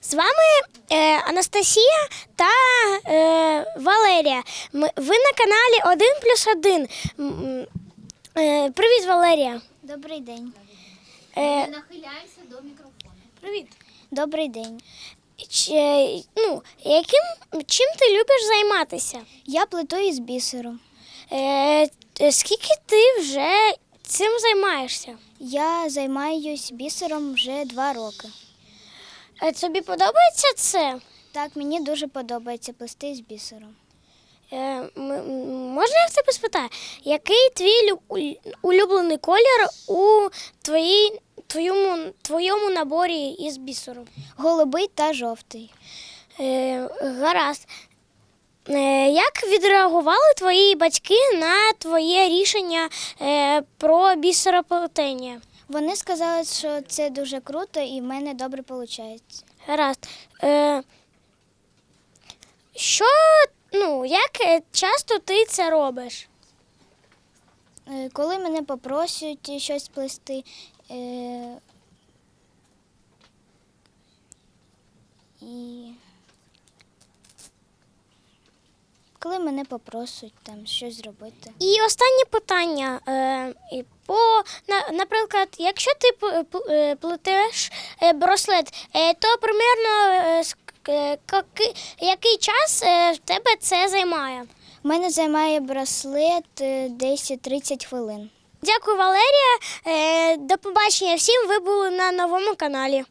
З вами е, Анастасія та е, Валерія. Ми, ви на каналі 1 плюс 1. Е, привіт, Валерія. Добрий день. Е, Нахиляйся до мікрофону. привіт. Добрий день. Ч, е, ну, яким, чим ти любиш займатися? Я плету із бісеру. Е, е, скільки ти вже цим займаєшся? Я займаюсь бісером вже два роки. Е, тобі подобається це? Так, мені дуже подобається плести з бісером. Е, м- м- можна я в тебе спитаю, який твій лю- уль- улюблений колір у твоїй, твоєму, твоєму наборі із бісеру? Голубий та жовтий. Е, гаразд. Е, як відреагували твої батьки на твоє рішення е, про бісероплетення? Вони сказали, що це дуже круто і в мене добре виходить. Гаразд. Е, що, ну, як е, часто ти це робиш? Е, Коли мене попросять щось плести, е, і коли мене попросять там щось зробити. І останнє питання. Е, по, на, наприклад, якщо ти п- е, плетеш е, браслет, е, то примерно е, е, який час е, в тебе це займає? У мене займає браслет е, десь 30 хвилин. Дякую, Валерія. Е, до побачення всім. Ви були на новому каналі.